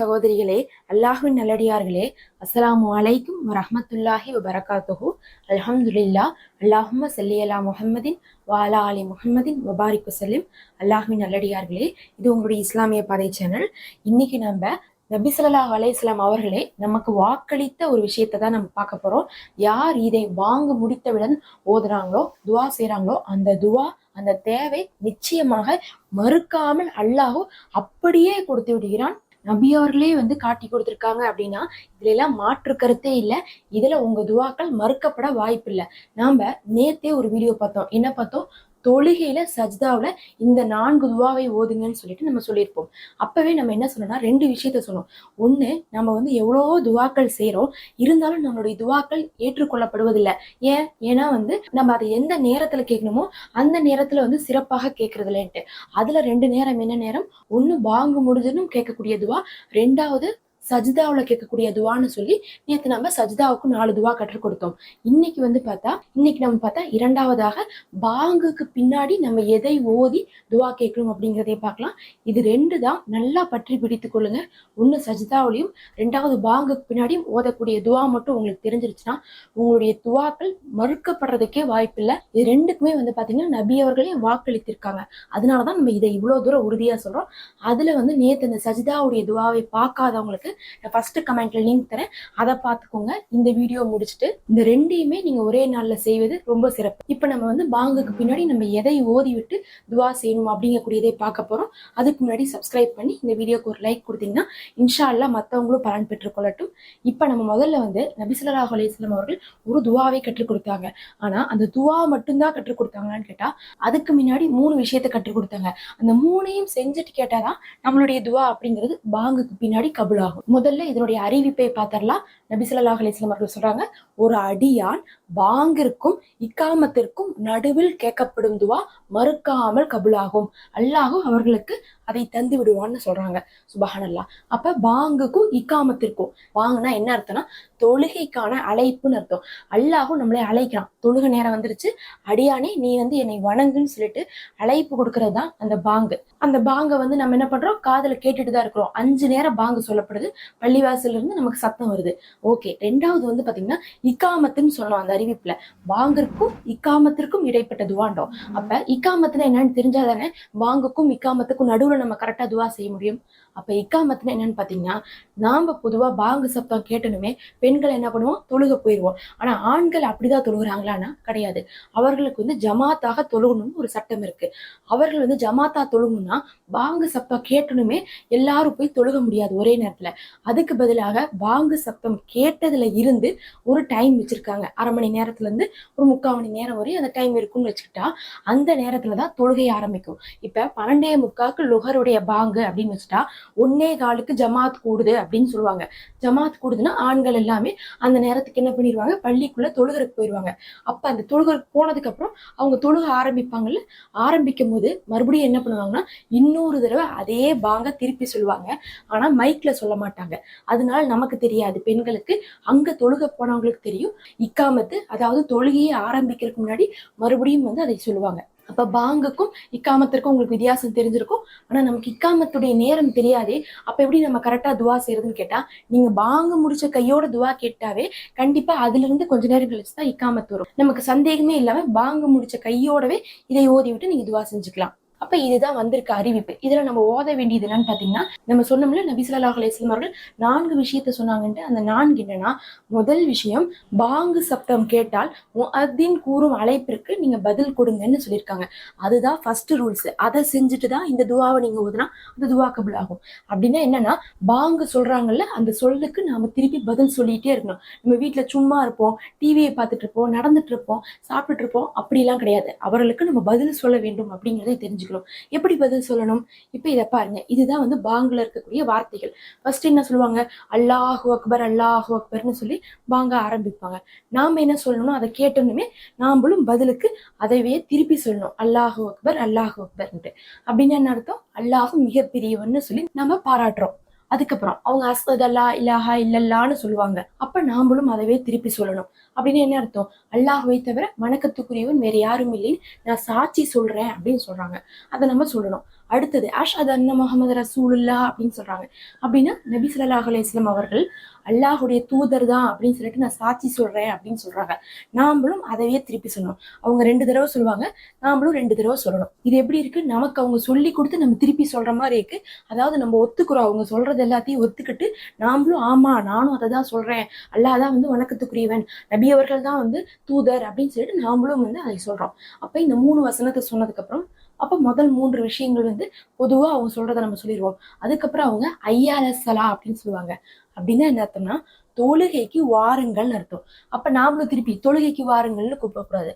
சகோதரிகளே அல்லாஹின் நல்லடியார்களே அஸ்ஸலாமு அலைக்கும் வரஹ்மத்துல்லாஹி வபரகாத்துஹு. அல்ஹம்துலில்லா அல்லாஹும்ம சல்லி அலா முஹம்மதின் வாலா அலி முஹம்மதின் வபாரிக் வசல்லிம் அல்லாஹின் நல்லடியார்களே இது உங்களுடைய இஸ்லாமிய பாதை சேனல். இன்னைக்கு நம்ம நபி ஸல்லல்லாஹு அவர்களே நமக்கு வாக்களித்த ஒரு விஷயத்தை தான் நம்ம பார்க்க போறோம். யார் இதை வாங்க முடித்தவுடன் ஓதுறாங்களோ துவா செய்றாங்களோ அந்த துவா அந்த தேவை நிச்சயமாக மறுக்காமல் அல்லாஹோ அப்படியே கொடுத்து விடுகிறான். நபி அவர்களே வந்து காட்டி கொடுத்துருக்காங்க அப்படின்னா இதுல எல்லாம் மாற்று கருத்தே இல்லை. இதுல உங்க துவாக்கள் மறுக்கப்பட வாய்ப்பு இல்லை நாம நேத்தே ஒரு வீடியோ பார்த்தோம். என்ன பார்த்தோம்? தொழுகையில சஜ்தாவில் இந்த நான்கு துவாவை ஓதுங்கன்னு சொல்லிட்டு நம்ம சொல்லியிருப்போம். அப்பவே நம்ம என்ன சொன்னோம்னா ரெண்டு விஷயத்த சொன்னோம். ஒண்ணு நம்ம வந்து எவ்வளோ துவாக்கள் செய்கிறோம் இருந்தாலும் நம்மளுடைய துவாக்கள் ஏற்றுக்கொள்ளப்படுவதில்லை. ஏன்? ஏன்னா வந்து நம்ம அதை எந்த நேரத்தில் கேட்கணுமோ அந்த நேரத்தில் வந்து சிறப்பாக கேட்கறது இல்லைன்ட்டு அதுல ரெண்டு நேரம் என்ன நேரம்? ஒன்று பாங்கு முடிஞ்சதும் கேட்கக்கூடிய துவா. ரெண்டாவது சஜிதாவில் கேட்கக்கூடிய துவான்னு சொல்லி நேற்று நம்ம சஜிதாவுக்கு நாலு துவா கற்றுக் கொடுத்தோம். இன்னைக்கு வந்து பார்த்தா இன்னைக்கு நம்ம பார்த்தா இரண்டாவதாக பாங்குக்கு பின்னாடி நம்ம எதை ஓதி துவா கேட்கணும் அப்படிங்கிறதே பார்க்கலாம். இது ரெண்டு தான் நல்லா பற்றி பிடித்து கொள்ளுங்க. ஒன்று சஜிதாவிலையும் ரெண்டாவது பாங்குக்கு பின்னாடியும் ஓதக்கூடிய துவா மட்டும் உங்களுக்கு தெரிஞ்சிருச்சுன்னா உங்களுடைய துவாக்கள் மறுக்கப்படுறதுக்கே வாய்ப்பில்லை. இது ரெண்டுக்குமே வந்து பார்த்தீங்கன்னா நபி அவர்களே வாக்களித்திருக்காங்க. அதனால தான் நம்ம இதை இவ்வளோ தூரம் உறுதியாக சொல்கிறோம் அதில் வந்து நேற்று இந்த சஜிதாவுடைய துவாவை பார்க்காதவங்களுக்கு நான் ஃபர்ஸ்ட் கமெண்ட்ல லிங்க் தரேன். அதை பார்த்துக்கோங்க. இந்த வீடியோ முடிச்சுட்டு இந்த ரெண்டையுமே நீங்க ஒரே நாள்ல செய்வது ரொம்ப சிறப்பு. இப்போ நம்ம வந்து பாங்குக்கு பின்னாடி நம்ம எதை ஓதி விட்டு துவா செய்யணும் அப்படிங்கக்கூடியதை பார்க்க போறோம். அதுக்கு முன்னாடி சப்ஸ்கிரைப் பண்ணி இந்த வீடியோக்கு ஒரு லைக் கொடுத்தீங்கன்னா இன்ஷால்லா மற்றவங்களும் பலன் பெற்றுக்கொள்ளட்டும் இப்போ நம்ம முதல்ல வந்து நபிசுல்லா அலிஸ்லாம் அவர்கள் ஒரு துவாவை கற்றுக் கொடுத்தாங்க. ஆனா அந்த துவா மட்டும்தான் கற்றுக் கொடுத்தாங்களான்னு கேட்டா அதுக்கு முன்னாடி மூணு விஷயத்தை கற்றுக் கொடுத்தாங்க. அந்த மூணையும் செஞ்சுட்டு கேட்டாதான் நம்மளுடைய துவா அப்படிங்கிறது பாங்குக்கு பின்னாடி கபுலாகும். முதல்ல இதனுடைய அறிவிப்பை பார்த்தரலாம் நபிசுல்லாஹ் அலிஸ்லாம் அவர்கள் சொல்றாங்க ஒரு அடியான் பாங்கிற்கும் இக்காமத்திற்கும் நடுவில் கேட்கப்படும் துவா மறுக்காமல் கபுலாகும். அல்லாஹும் அவர்களுக்கு அதை தந்து விடுவான்னு சொல்றாங்க. சுபஹானல்லா. அப்ப பாங்குக்கும் இக்காமத்திற்கும். பாங்குனா என்ன அர்த்தம்னா தொழுகைக்கான அழைப்புன்னு அர்த்தம். அல்லாஹும் நம்மளை அழைக்கிறான். தொழுகை நேரம் வந்துருச்சு. அடியானே நீ வந்து என்னை வணங்குன்னு சொல்லிட்டு அழைப்பு கொடுக்கறது தான் அந்த பாங்கு. அந்த பாங்கை வந்து நம்ம என்ன பண்றோம்? காதுல கேட்டுட்டு தான் இருக்கிறோம். அஞ்சு நேரம் பாங்கு சொல்லப்படுது. பள்ளிவாசல்ல இருந்து நமக்கு சத்தம் வருது. ஓகே. ரெண்டாவது வந்து பாத்தீங்கன்னா இக்காமத்துன்னு சொல்லணும் அந்த அறிவிப்புல. பாங்கிற்கும் இக்காமத்திற்கும் இடைப்பட்ட துவாண்டோம். அப்ப இக்காமத்துல என்னன்னு தெரிஞ்சாதானே பாங்குக்கும் இக்காமத்துக்கும் நடுவுல நம்ம கரெக்டா துவா செய்ய முடியும். அப்போ இக்காமத்துனா என்னன்னு பார்த்தீங்கன்னா நாம் பொதுவா பாங்கு சத்தம் கேட்டனுமே பெண்கள் என்ன பண்ணுவோம்? தொழுக போயிடுவோம் ஆனால் ஆண்கள் அப்படிதான் தொழுகிறாங்களான்னா கிடையாது. அவர்களுக்கு வந்து ஜமாத்தாக தொழுகணும்னு ஒரு சட்டம் இருக்கு. அவர்கள் வந்து ஜமாத்தா தொழுகணும்னா பாங்கு சப்தம் கேட்டனுமே எல்லாரும் போய் தொழுக முடியாது ஒரே நேரத்தில். அதுக்கு பதிலாக பாங்கு சத்தம் கேட்டதுல இருந்து ஒரு டைம் வச்சிருக்காங்க. அரை மணி நேரத்துலேருந்து ஒரு முக்கால் மணி நேரம் வரையும் அந்த டைம் இருக்கும்னு வச்சுக்கிட்டா அந்த நேரத்தில் தான் தொழுகை ஆரம்பிக்கும். இப்போ பன்னெண்டே முக்காக்கு லுகருடைய பாங்கு அப்படின்னு வச்சுட்டா ஒன்னே காலுக்கு ஜமாத் கூடுது அப்படின்னு சொல்லுவாங்க. ஜமாத் கூடுதுன்னா ஆண்கள் எல்லாமே அந்த நேரத்துக்கு என்ன பண்ணிடுவாங்க பள்ளிக்குள்ள தொழுகருக்கு போயிடுவாங்க அப்ப அந்த தொழுகருக்கு போனதுக்கு அப்புறம் அவங்க தொழுக ஆரம்பிப்பாங்கல்ல? ஆரம்பிக்கும் போது மறுபடியும் என்ன பண்ணுவாங்கன்னா இன்னொரு தடவை அதே பாங்க திருப்பி சொல்லுவாங்க. ஆனா மைக்ல சொல்ல மாட்டாங்க. அதனால நமக்கு தெரியாது. பெண்களுக்கு அங்க தொழுக போனவங்களுக்கு தெரியும். இக்காமத்து அதாவது தொழுகையை ஆரம்பிக்கிறதுக்கு முன்னாடி மறுபடியும் வந்து அதை சொல்லுவாங்க. அப்ப பாங்குக்கும் இக்காமத்திற்கும் உங்களுக்கு வித்தியாசம் தெரிஞ்சிருக்கும். ஆனா நமக்கு இக்காமத்துடைய நேரம் தெரியாதே அப்ப எப்படி நம்ம கரெக்டா துவா செய்யறதுன்னு கேட்டா நீங்க பாங்கு முடிச்ச கையோட துவா கேட்டாவே கண்டிப்பா அதுல இருந்து கொஞ்ச நேரம் கழிச்சு தான் இக்காமத்து வரும். நமக்கு சந்தேகமே இல்லாம பாங்கு முடிச்ச கையோடவே இதை ஓதி விட்டு நீங்க துவா செஞ்சுக்கலாம். அப்ப இதுதான் வந்திருக்க அறிவிப்பு. இதுல நம்ம ஓத வேண்டியது என்னன்னு பாத்தீங்கன்னா நம்ம சொன்னோம்ல நபி ஸல்லல்லாஹு அவர்கள் நான்கு விஷயத்த சொன்னாங்கன்ட்டு அந்த நான்கு என்னன்னா முதல் விஷயம் பாங்கு சப்தம் கேட்டால் முஅத்தின் கூறும் அழைப்பிற்கு நீங்க பதில் கொடுங்கன்னு சொல்லியிருக்காங்க. அதுதான் ஃபர்ஸ்ட் ரூல்ஸ் அதை செஞ்சுட்டு தான் இந்த துவாவை நீங்க ஓதுனா அந்த துவா கபுல் ஆகும். அப்படின்னா என்னன்னா பாங்கு சொல்றாங்கல்ல அந்த சொல்லுக்கு நாம திருப்பி பதில் சொல்லிட்டே இருக்கணும். நம்ம வீட்டுல சும்மா இருப்போம் டிவியை பார்த்துட்டு இருப்போம் நடந்துட்டு இருப்போம் சாப்பிட்டுட்டு இருப்போம் அப்படிலாம் கிடையாது. அவர்களுக்கு நம்ம பதில் சொல்ல வேண்டும் அப்படிங்கிறத தெரிஞ்சுக்கணும். எப்படி பதில் சொல்லணும்? இப்போ இதை பாருங்க. இதுதான் வந்து பாங்கில் இருக்கக்கூடிய வார்த்தைகள். ஃபர்ஸ்ட் என்ன சொல்லுவாங்க? அல்லாஹு அக்பர் அல்லாஹு அக்பர்னு சொல்லி பாங்க ஆரம்பிப்பாங்க. நாம என்ன சொல்லணும் அதை கேட்டோன்னுமே நாமளும் பதிலுக்கு அதைவே திருப்பி சொல்லணும். அல்லாஹு அக்பர் அல்லாஹு அக்பர்ன்ட்டு. அப்படின்னு என்ன அர்த்தம்? அல்லாஹும் மிகப்பெரியவன்னு சொல்லி நம்ம பாராட்டுறோம். அதுக்கப்புறம் அவங்க அஸ்தத் இல்லாஹா இல்லல்லான்னு சொல்லுவாங்க. அப்ப நாமளும் அதவே திருப்பி சொல்லணும். அப்படின்னு என்ன அர்த்தம்? அல்லாஹுவை தவிர வணக்கத்துக்குரியவன் வேற யாரும் இல்லைன்னு நான் சாட்சி சொல்றேன் அப்படின்னு சொல்றாங்க. அதை நம்ம சொல்லணும். அடுத்தது அஷ் அது அண்ணா முகமது ரசூலுல்லா அப்படின்னு சொல்றாங்க. அப்படின்னா நபி ஸல்லல்லாஹு அலைஹி அவர்கள் அல்லாஹுடைய தூதர் தான் அப்படின்னு சொல்லிட்டு நான் சாட்சி சொல்றேன் அப்படின்னு சொல்றாங்க. நாமளும் அதையே திருப்பி சொல்லணும். அவங்க ரெண்டு தடவை சொல்லுவாங்க நாமளும் ரெண்டு தடவை சொல்லணும். இது எப்படி இருக்கு? நமக்கு அவங்க சொல்லி கொடுத்து நம்ம திருப்பி சொல்ற மாதிரி இருக்கு. அதாவது நம்ம ஒத்துக்கிறோம். அவங்க சொல்றது எல்லாத்தையும் ஒத்துக்கிட்டு நாமளும் ஆமா நானும் அதை தான் சொல்றேன். அல்லாஹ் தான் வந்து வணக்கத்துக்குரியவன். நபி அவர்கள் தான் வந்து தூதர் அப்படின்னு சொல்லிட்டு நாமளும் வந்து அதை சொல்றோம். அப்ப இந்த மூணு வசனத்தை சொன்னதுக்கு அப்புறம் அப்ப முதல் மூன்று விஷயங்கள் வந்து பொதுவா அவங்க சொல்றதை நம்ம சொல்லிடுவோம். அதுக்கப்புறம் அவங்க ஐயாலசலா அப்படின்னு சொல்லுவாங்க. அப்படின்னா என்ன அர்த்தம்னா தொழுகைக்கு வாருங்கள்னு அர்த்தம். அப்ப நாமளும் திருப்பி தொழுகைக்கு வாருங்கள்னு கூப்பிடக்கூடாது.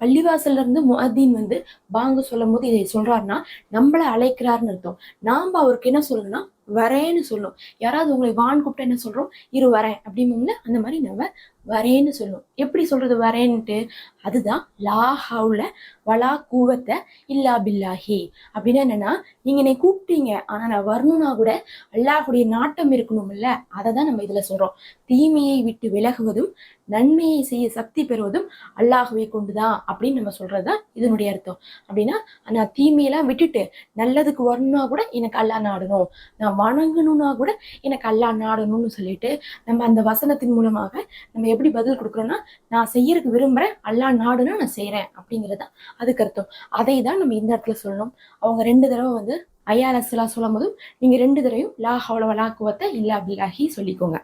பள்ளிவாசல்ல இருந்து முஹதீன் வந்து பாங்க சொல்லும் போது இதை சொல்றாருன்னா நம்மள அழைக்கிறாருன்னு அர்த்தம். நாம அவருக்கு என்ன சொல்லணும்னா வரேன்னு சொல்லும் யாராவது உங்களை வான் கூப்பிட்டு என்ன சொல்றோம்? இரு வரேன் அப்படின்னு அந்த மாதிரி நம்ம வரேன்னு சொல்லும். எப்படி சொல்றது வரேன்ட்டு அதுதான் லா ஹவுல வலா கூவத்தை இல்லா பில்லாஹி. அப்படின்னா என்னன்னா நீங்க என்னை கூப்பிட்டீங்க ஆனா நான் வரணும்னா கூட அல்லாஹுடைய நாட்டம் இருக்கணும்ல அதை தான் நம்ம இதுல சொல்றோம். தீமையை விட்டு விலகுவதும் நன்மையை செய்ய சக்தி பெறுவதும் அல்லாஹுவை கொண்டுதான் அப்படின்னு நம்ம சொல்றதுதான் இதனுடைய அர்த்தம். அப்படின்னா நான் தீமையெல்லாம் விட்டுட்டு நல்லதுக்கு வரணும்னா கூட எனக்கு அல்லா நாடணும். நான் வணங்கணும்னா கூட எனக்கு அல்லா நாடணும்னு சொல்லிட்டு நம்ம அந்த வசனத்தின் மூலமாக நம்ம எப்படி பதில் கொடுக்குறோன்னா நான் செய்யறதுக்கு விரும்புறேன் அல்லாஹ் நாடுன்னு நான் செய்யறேன் அப்படிங்கிறது தான். அதுக்கு அர்த்தம். அதை தான் நம்ம இந்த இடத்துல சொல்லணும். அவங்க ரெண்டு தடவை வந்து ஐயா சொல்லும் போதும் நீங்க ரெண்டு தடவையும் லா ஹவுல லா குவத்தை இல்லா பில்லாஹி சொல்லிக்கோங்க.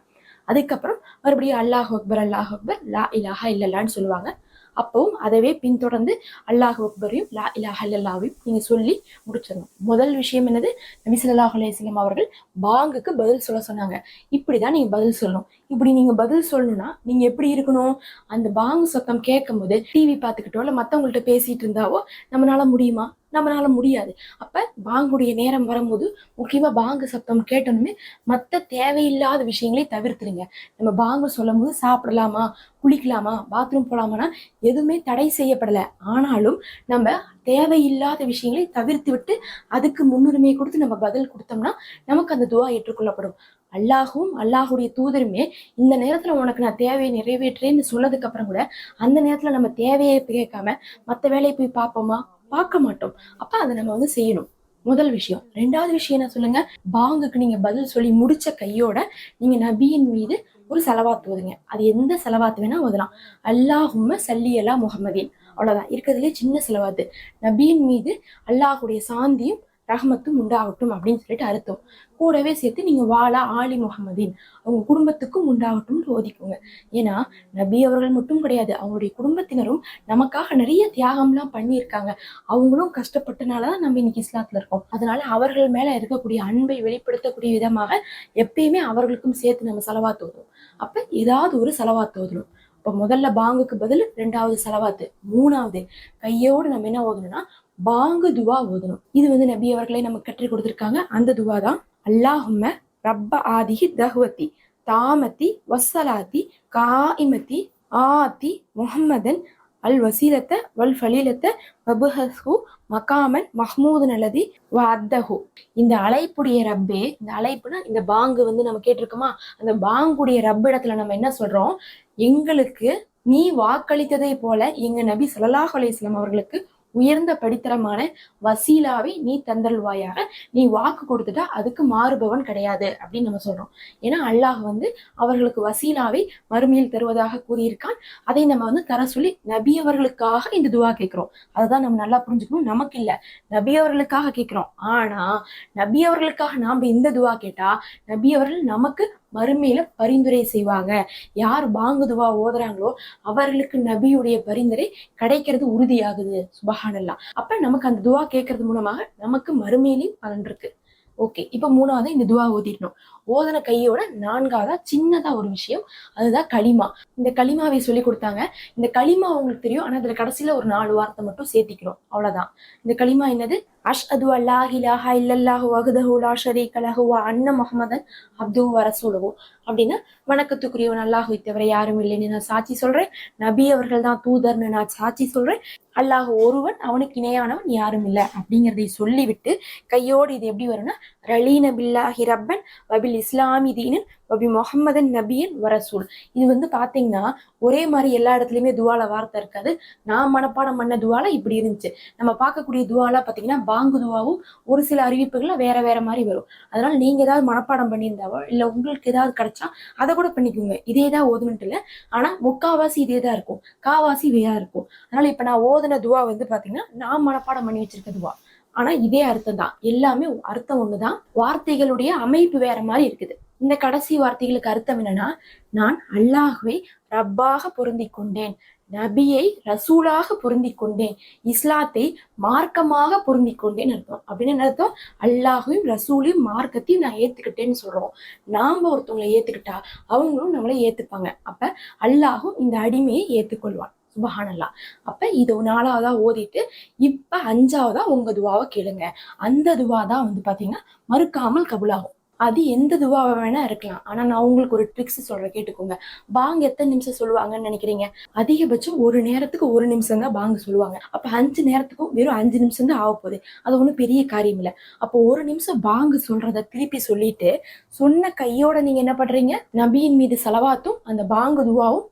அதுக்கப்புறம் மறுபடியும் அல்லாஹ் அக்பர் அல்லாஹ் அக்பர் லா இலாஹா இல்லல்லான்னு சொல்லுவாங்க. அப்பவும் அதவே பின்தொடர்ந்து அல்லாஹ் அக்பரையும் லா இலாஹ இல்லல்லாவையும் நீங்க சொல்லி முடிச்சிடணும். முதல் விஷயம் என்னது? நபி ஸல்லல்லாஹு அலையம் அவர்கள் பாங்குக்கு பதில் சொல்ல சொன்னாங்க. இப்படிதான் நீங்க பதில் சொல்லணும். இப்படி நீங்க பதில் சொல்லணும்னா நீங்க எப்படி இருக்கணும்? அந்த பாங்கு சத்தம் கேட்கும் போது டிவி பார்த்துக்கிட்டோ இல்ல மத்தவங்கள்ட்ட பேசிட்டு இருந்தாவோ நம்மளால முடியுமா? நம்மளால முடியாது. அப்ப பாங்குடைய நேரம் வரும்போது முக்கியமா பாங்கு சத்தம் கேட்டோம்னு மத்த தேவையில்லாத விஷயங்களை தவிர்த்துருங்க. நம்ம பாங்கு சொல்லும் போது சாப்பிடலாமா குளிக்கலாமா பாத்ரூம் போலாமான்னா எதுவுமே தடை செய்யப்படல. ஆனாலும் நம்ம தேவையில்லாத விஷயங்களை தவிர்த்து விட்டு அதுக்கு முன்னுரிமை கொடுத்து நம்ம பதில் கொடுத்தோம்னா நமக்கு அந்த துவா ஏற்றுக்கொள்ளப்படும். அல்லாஹும் அல்லாஹுடைய தூதருமே இந்த நேரத்துல உனக்கு நான் தேவையை நிறைவேற்றேன்னு சொன்னதுக்கு அப்புறம் கூட அந்த நேரத்துல நம்ம தேவையை கேட்காம மத்த வேலையை போய் பார்ப்போமா? பார்க்க மாட்டோம். அப்ப அதை நம்ம வந்து செய்யணும். முதல் விஷயம். ரெண்டாவது விஷயம் என்ன சொல்லுங்க? பாங்குக்கு நீங்க பதில் சொல்லி முடிச்ச கையோட நீங்க நபியின் மீது ஒரு செலவாத்து ஓதுங்க. அது எந்த செலவாத்து வேணா ஓதலாம். அல்லாஹும்ம சல்லி அலா முகமதின் அவ்வளவுதான். இருக்கிறதுலே சின்ன செலவாத்து. நபியின் மீது அல்லாஹுடைய சாந்தியும் ரஹமத்தும் உண்டாகட்டும் அப்படின்னு சொல்லிட்டு அர்த்தம். கூடவே சேர்த்து நீங்க வாழா ஆலி முகமதின் அவங்க குடும்பத்துக்கும் உண்டாகட்டும்னு சோதிக்குங்க ஏன்னா நபி அவர்கள் மட்டும் கிடையாது அவங்களுடைய குடும்பத்தினரும் நமக்காக நிறைய தியாகம்லாம் பண்ணியிருக்காங்க. அவங்களும் கஷ்டப்பட்டனாலதான் நம்ம இன்னைக்கு இஸ்லாத்துல இருக்கோம். அதனால அவர்கள் மேல இருக்கக்கூடிய அன்பை வெளிப்படுத்தக்கூடிய விதமாக எப்பயுமே அவர்களுக்கும் சேர்த்து நம்ம செலவா தோதும் அப்ப ஏதாவது ஒரு செலவா தோதணும் இப்போ முதல்ல பாங்குக்கு பதில் ரெண்டாவது செலவாத்து மூணாவது. கையோடு நம்ம என்ன ஓதணும்னா பாங்கு துவா ஓதணும். இது வந்து நபி அவர்களே நமக்கு கற்றுக் கொடுத்துருக்காங்க. அந்த துவா தான் அல்லாஹும ரப்ப ஆதிஹி தஹ்வத்தி தாமத்தி வசலாத்தி காயிமத்தி ஆத்தி முஹம்மதன் அல் வசீலத்த வல் ஃபலீலத்த வபுஹு மகாமன் மஹ்மூது அல்லதி வத்தஹு இந்த அழைப்புடைய ரப்பே இந்த அழைப்புனா இந்த பாங்கு வந்து நம்ம கேட்டிருக்கோமா? அந்த பாங்குடைய ரப் இடத்துல நம்ம என்ன சொல்றோம்? எங்களுக்கு நீ வாக்களித்ததை போல எங்க நபி ஸல்லல்லாஹு அலையம் அவர்களுக்கு உயர்ந்த படித்தரமான வசீலாவை நீ தந்தல்வாயாக நீ வாக்கு கொடுத்துட்டா அதுக்கு மாறுபவன் கிடையாது அப்படின்னு நம்ம சொல்றோம். ஏன்னா அல்லாஹ் வந்து அவர்களுக்கு வசீலாவை மறுமையில் தருவதாக கூறியிருக்கான். அதை நம்ம வந்து தர சொல்லி நபி அவர்களுக்காக இந்த துவா கேட்கிறோம். அதுதான் நம்ம நல்லா புரிஞ்சுக்கணும். நமக்கு இல்ல. நபி அவர்களுக்காக கேட்கிறோம். ஆனா நபி அவர்களுக்காக நாம இந்த துவா கேட்டா நபி அவர்கள் நமக்கு மறுமையில பரிந்துரை செய்வாங்க. யார் பாங்குதுவா ஓதுறாங்களோ அவர்களுக்கு நபியுடைய பரிந்துரை கிடைக்கிறது உறுதியாகுது. சுபஹானல்லா. அப்ப நமக்கு அந்த துவா கேட்கறது மூலமாக நமக்கு மறுமையிலையும் பலன் இருக்கு. ஓகே இப்ப மூணாவது இந்த துவா ஓதிடணும். ஓதன கையோட நான்காவதா சின்னதா ஒரு விஷயம் அதுதான் களிமா. இந்த களிமாவை சொல்லி கொடுத்தாங்க. இந்த களிமா உங்களுக்கு தெரியும் ஆனா அதுல கடைசியில ஒரு நாலு வார்த்தை மட்டும் சேர்த்திக்கணும். அவ்வளவுதான். இந்த களிமா என்னது? அஷ் அது அல்லாஹ் இலாஹா இல்லல்லாஹு வகுதஹு லா ஷரீக அன்ன முகமதன் அப்துஹு வ ரசூலுஹு. அப்படின்னா வணக்கத்துக்குரியவன் அல்லாஹு தவிர யாரும் இல்லைன்னு நான் சாட்சி சொல்றேன். நபி அவர்கள் தான் தூதர்னு நான் சாட்சி சொல்றேன். அல்லாஹ் ஒருவன் அவனுக்கு இணையானவன் யாரும் இல்லை அப்படிங்கிறதை சொல்லிவிட்டு கையோடு இது எப்படி வரும்னா ரலீன பில்லாஹி ரப்பன் வபில் இஸ்லாமி தீனன் வபி முகமதன் நபியன் வரசூல் இது வந்து பாத்தீங்கன்னா ஒரே மாதிரி எல்லா இடத்துலயுமே துவால வார்த்தை இருக்காது. நான் மனப்பாடம் பண்ண துவால இப்படி இருந்துச்சு. நம்ம பார்க்கக்கூடிய துவாலா பாத்தீங்கன்னா பாங்கு துவாவும் ஒரு சில அறிவிப்புகள்ல வேற வேற மாதிரி வரும். அதனால நீங்க ஏதாவது மனப்பாடம் பண்ணியிருந்தாவோ? இல்ல உங்களுக்கு ஏதாவது கிடைச்சா அதை கூட பண்ணிக்கோங்க. இதே தான் ஓதுனுட்டு இல்லை ஆனா முக்காவாசி இதே தான் இருக்கும். காவாசி வேற இருக்கும். அதனால இப்ப நான் ஓதுன துவா வந்து பாத்தீங்கன்னா நான் மனப்பாடம் பண்ணி வச்சிருக்க துவா. ஆனா இதே அர்த்தம் தான். எல்லாமே அர்த்தம் ஒண்ணுதான். வார்த்தைகளுடைய அமைப்பு வேற மாதிரி இருக்குது. இந்த கடைசி வார்த்தைகளுக்கு அர்த்தம் என்னன்னா நான் அல்லாஹுவை ரப்பாக பொருந்தி கொண்டேன் நபியை ரசூலாக பொருந்தி கொண்டேன் இஸ்லாத்தை மார்க்கமாக பொருந்தி கொண்டேன் அர்த்தம். அப்படின்னு என்ன அர்த்தம்? அல்லாஹையும் ரசூலையும் மார்க்கத்தையும் நான் ஏத்துக்கிட்டேன்னு சொல்றோம். நாம ஒருத்தவங்களை ஏத்துக்கிட்டா அவங்களும் நம்மளை ஏத்துப்பாங்க. அப்ப அல்லாஹும் இந்த அடிமையை ஏத்துக்கொள்வான். சுபஹானல்லா. அப்ப இது நாலாவதா ஓதிட்டு இப்ப அஞ்சாவதா உங்க துவாவை கேளுங்க. அந்த துவா தான் வந்து பாத்தீங்கன்னா மறுக்காமல் கபுலாகும். அது எந்த துவாவை வேணா இருக்கலாம். ஆனா நான் உங்களுக்கு ஒரு ட்ரிக்ஸ் சொல்றேன் கேட்டுக்கோங்க. பாங் எத்தனை நிமிஷம் சொல்லுவாங்கன்னு நினைக்கிறீங்க? அதிகபட்சம் ஒரு நேரத்துக்கு ஒரு நிமிஷம் தான் பாங்கு சொல்லுவாங்க. அப்ப அஞ்சு நேரத்துக்கும் வெறும் அஞ்சு நிமிஷம் தான் ஆக போகுது. அது ஒன்றும் பெரிய காரியம் இல்லை. அப்போ ஒரு நிமிஷம் பாங்கு சொல்றத திருப்பி சொல்லிட்டு சொன்ன கையோட நீங்க என்ன பண்றீங்க? நபியின் மீது செலவாத்தும் அந்த பாங்கு துவாவும்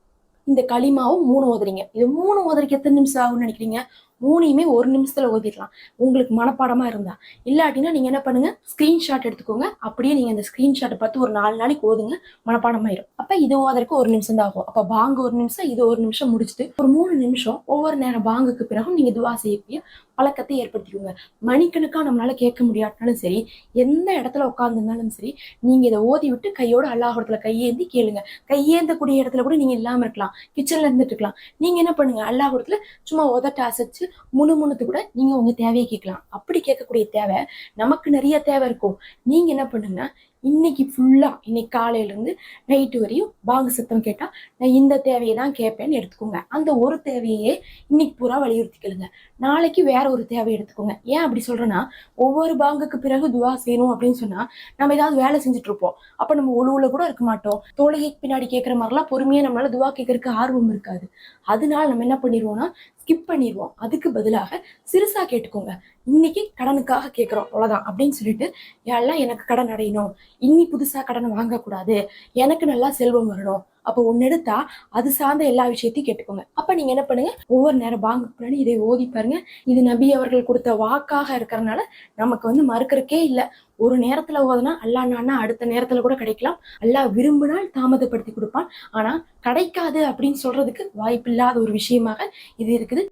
இந்த களிமாவும் மூணு ஓதுறீங்க. இது மூணு ஓதுறதுக்கு எத்தனை நிமிஷம் ஆகும்னு நினைக்கிறீங்க? மூணையுமே ஒரு நிமிஷத்துல ஓதிடலாம். உங்களுக்கு மனப்பாடமா இருந்தா. இல்லாட்டினா நீங்க என்ன பண்ணுங்க? ஸ்கிரீன்ஷாட் எடுத்துக்கோங்க. அப்படியே நீங்க அந்த ஸ்கிரீன்ஷாட்டை பார்த்து ஒரு நாலு நாளைக்கு ஓதுங்க. மனப்பாடமாயிரும். அப்ப இது ஓதற்கு ஒரு நிமிஷம் தான் ஆகும். அப்ப பாங்கு ஒரு நிமிஷம் இது ஒரு நிமிஷம் முடிச்சுட்டு ஒரு மூணு நிமிஷம் ஒவ்வொரு நேரம் பாங்குக்கு பிறகும் நீங்க துவா செய்யக்கூடிய பழக்கத்தை ஏற்படுத்திக்கோங்க. மணிக்கணக்கா நம்மளால கேட்க முடியாட்டாலும் சரி எந்த இடத்துல உட்காந்துருந்தாலும் சரி நீங்க இதை ஓதி விட்டு கையோட அல்லாஹிடத்துல கையேந்தி கேளுங்க. கையேந்தக்கூடிய இடத்துல கூட நீங்க இல்லாம இருக்கலாம். கிச்சன்ல இருந்துட்டு இருக்கலாம். நீங்க என்ன பண்ணுங்க? அல்லாஹிடத்துல சும்மா உதட்ட அசைச்சு முணுமுணுத்து கூட நீங்க உங்க தேவையை கேட்கலாம். அப்படி கேட்கக்கூடிய தேவை நமக்கு நிறைய தேவை இருக்கும். நீங்க என்ன பண்ணுங்கன்னா இன்னைக்கு ஃபுல்லாக இன்னைக்கு காலையிலேருந்து நைட்டு வரையும் பாங்கு சத்தம் கேட்டால் நான் இந்த தேவையை தான் கேட்பேன்னு எடுத்துக்கோங்க. அந்த ஒரு தேவையே இன்னைக்கு பூரா வலியுறுத்திக்கலுங்க. நாளைக்கு வேற ஒரு தேவை எடுத்துக்கோங்க. ஏன் அப்படி சொல்கிறேன்னா ஒவ்வொரு பாங்குக்கு பிறகு துவா செய்யணும் அப்படின்னு சொன்னால் நம்ம ஏதாவது வேலை செஞ்சுட்டு இருப்போம் நம்ம ஒழுவில் கூட இருக்க மாட்டோம். தொழுகைக்கு பின்னாடி கேட்குற மாதிரிலாம் பொறுமையாக நம்மளால் துவா கேட்கறதுக்கு ஆர்வம் இருக்காது. அதனால நம்ம என்ன பண்ணிடுவோம்னா ஸ்கிப் பண்ணிடுவோம். அதுக்கு பதிலாக சிறுசாக கேட்டுக்கோங்க. இன்னைக்கு கடனுக்காக கேட்குறோம் அவ்வளோதான் அப்படின்னு சொல்லிட்டு எல்லாம் எனக்கு கடன் அடையணும்? இன்னி புதுசா கடன் வாங்கக்கூடாது. எனக்கு நல்லா செல்வம் வரணும். அப்போ ஒன்று எடுத்தா அது சார்ந்த எல்லா விஷயத்தையும் கேட்டுக்கோங்க. அப்போ நீங்கள் என்ன பண்ணுங்க? ஒவ்வொரு நேரம் வாங்க பின்னாடி இதை ஓதி பாருங்க. இது நபி அவர்கள் கொடுத்த வாக்காக இருக்கிறதுனால நமக்கு வந்து மறுக்கிறக்கே இல்லை. ஒரு நேரத்துல ஓதுனா அல்லா நானா அடுத்த நேரத்தில் கூட கிடைக்கலாம். அல்லா விரும்பினால் தாமதப்படுத்தி கொடுப்பான். ஆனா கிடைக்காது அப்படின்னு சொல்றதுக்கு வாய்ப்பில்லாத ஒரு விஷயமாக இது இருக்குது.